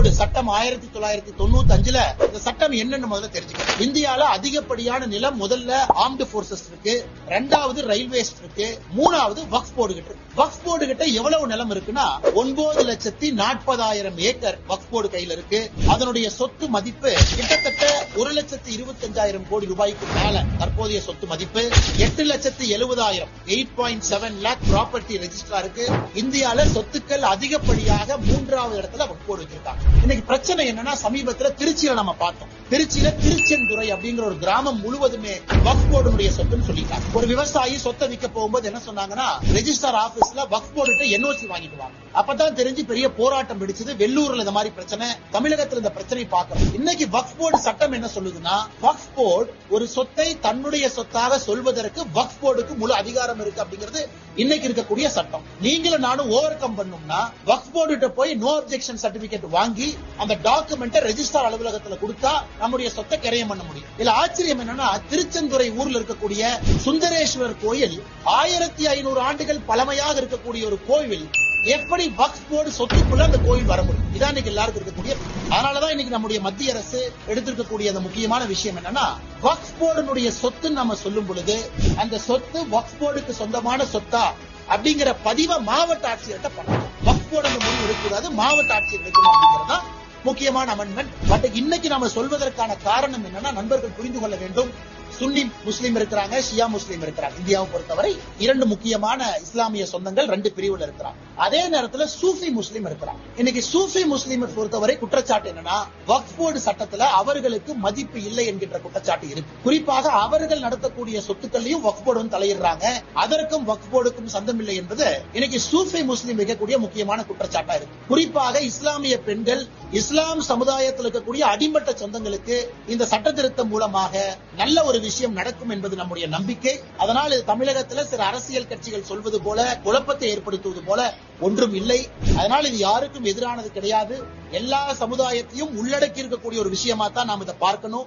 Board சட்டம் ஆயிரத்தி தொள்ளாயிரத்தி தொண்ணூத்தி அஞ்சுல இந்த சட்டம் என்னன்னு முதல்ல தெரிஞ்சுக்கணும். இந்தியால அதிகப்படியான நிலம் முதல்ல ஆர்ம்டு போர்சஸ் இருக்கு. ரெண்டாவது ரயில்வேஸ் இருக்கு. மூணாவது வக்ஃப் போர்டு கிட்ட இருக்கு. வக்ஃப் போர்டு கிட்ட எவ்வளவு நிலம் இருக்குன்னா ஒன்பது லட்சத்தி நாற்பதாயிரம் ஏக்கர் வக்ஃப் போர்டு கையில இருக்கு. அதனுடைய சொத்து மதிப்பு கிட்டத்தட்ட ஒரு லட்சத்தி இருபத்தஞ்சாயிரம் கோடி ரூபாய்க்கு மேல தற்போதைய சொத்து மதிப்பு. எட்டு லட்சத்தி எழுபதாயிரம் eight point seven lakh property ரெஜிஸ்டரா இருக்கு. இந்தியால சொத்துக்கள் அதிகப்படியாக மூன்றாவது இடத்துல வக்ஃப் போர்டு வச்சிருக்காங்க. இன்னைக்கு பிரச்சனை என்னன்னா சமீபத்துல திருச்சியில நம்ம பார்த்தோம். திருச்சியில திருச்செந்துறை அப்படிங்கிற ஒரு கிராமம் முழுவதுமே வக்ஃப் போர்டுடைய சொத்துன்னு சொல்லிட்டாங்க. ஒரு விவசாயி சொத்தை விற்க போகும்போது என்ன சொன்னாங்கன்னா ரெஜிஸ்டர் ஆபீஸ்ல வக்ஃப் போர்டு என்ஓசி வாங்கிட்டு வாங்க. அப்பதான் தெரிஞ்சு பெரிய போராட்டம் பிடிச்சது வெள்ளூர்ல இந்த மாதிரி பிரச்சனை தமிழகத்துல இந்த பிரச்சனை பார்க்கறோம். இன்னைக்கு வக்ஃப் போர்டு சட்டம் என்ன சொல்லுதுன்னா வக்ஃப் போர்டு ஒரு சொத்தை தன்னுடைய சொத்தாக சொல்வதற்கு வக்ஃப் போர்டுக்கு முழு அதிகாரம் இருக்கு அப்படிங்கிறது இன்னைக்கு இருக்கக்கூடிய சட்டம். நீங்களும் நானும் ஓவர் கம் பண்ணோம்னா வக்ஃப் போர்டு போய் நோ அப்செக்ஷன் சர்டிபிகேட் வாங்கி அந்த டாக்குமெண்ட்டை ரெஜிஸ்டார் அலுவலகத்துல கொடுத்தா நம்முடைய சொத்தை கிரையம் பண்ண முடியும். இதுல ஆச்சரியம் என்னன்னா திருச்செந்துறை ஊர்ல இருக்கக்கூடிய சுந்தரேஸ்வரர் கோயில் ஆயிரத்தி ஐநூறு ஆண்டுகள் பழமையாக இருக்கக்கூடிய ஒரு கோவில். எப்படி வக்ஃப் போர்டு சொத்துக்குள்ள அந்த கோயில் வர முடியும்? இதான் இன்னைக்கு எல்லாருக்கும் இருக்கக்கூடிய அதனாலதான் இன்னைக்கு நம்முடைய மத்திய அரசு எடுத்திருக்கக்கூடிய அந்த முக்கியமான விஷயம் என்னன்னா வக்ஃப் போர்டுனுடைய சொத்து நம்ம சொல்லும் பொழுது அந்த சொத்து வக்ஃப் போர்டுக்கு சொந்தமான சொத்தா அப்படிங்கிற பதிவை மாவட்ட ஆட்சியர்கிட்ட பண்ணணும். வக்ஃப் அந்த முடிவு எடுக்கூடாது மாவட்ட ஆட்சியர் வைக்கணும் அப்படிங்கிறது முக்கியமான அமெண்ட்மெண்ட் பட் இன்னைக்கு நாம சொல்வதற்கான காரணம் என்னன்னா நண்பர்கள் புரிந்து கொள்ள வேண்டும். சுன்னி முஸ்லீம் இருக்கிறாங்க ஷியா முஸ்லீம் இருக்கிறாங்க. இந்தியாவை பொறுத்தவரை இரண்டு முக்கியமான இஸ்லாமிய சொந்தங்கள் ரெண்டு பிரிவுல இருக்கிறாங்க. அதே நேரத்துல சூஃபி முஸ்லீம் இருக்கிறாங்க. இன்னைக்கு சூஃபி முஸ்லீம் பொறுத்தவரை குற்றச்சாட்டு என்னன்னா வக்ஃப் போர்டு சட்டத்துல அவர்களுக்கு மதிப்பு இல்லை என்கின்ற குற்றச்சாட்டு இருக்கு. குறிப்பாக அவர்கள் நடத்தக்கூடிய சொத்துக்கள்லையும் வக்ஃப் போர்டு தலையிடுறாங்க. அதற்கும் வக்ஃப் போர்டுக்கும் சந்தம் இல்லை என்பது இன்னைக்கு சூஃபி முஸ்லீம் வைக்கக்கூடிய முக்கியமான குற்றச்சாட்டா இருக்கு. குறிப்பாக இஸ்லாமிய பெண்கள் இஸ்லாம் சமுதாயத்தில் இருக்கக்கூடிய அடிமட்ட சொந்தங்களுக்கு இந்த சட்ட திருத்தம் மூலமாக நல்ல ஒரு விஷயம் நடக்கும் என்பது நம்முடைய நம்பிக்கை. அதனால் இது தமிழகத்தில் சில அரசியல் கட்சிகள் சொல்வது போல குழப்பத்தை ஏற்படுத்துவது போல ஒன்றும் இல்லை. அதனால் இது யாருக்கும் எதிரானது கிடையாது. எல்லா சமுதாயத்தையும் உள்ளடக்கி இருக்கக்கூடிய ஒரு விஷயமா தான் நாம் இதை பார்க்கணும்.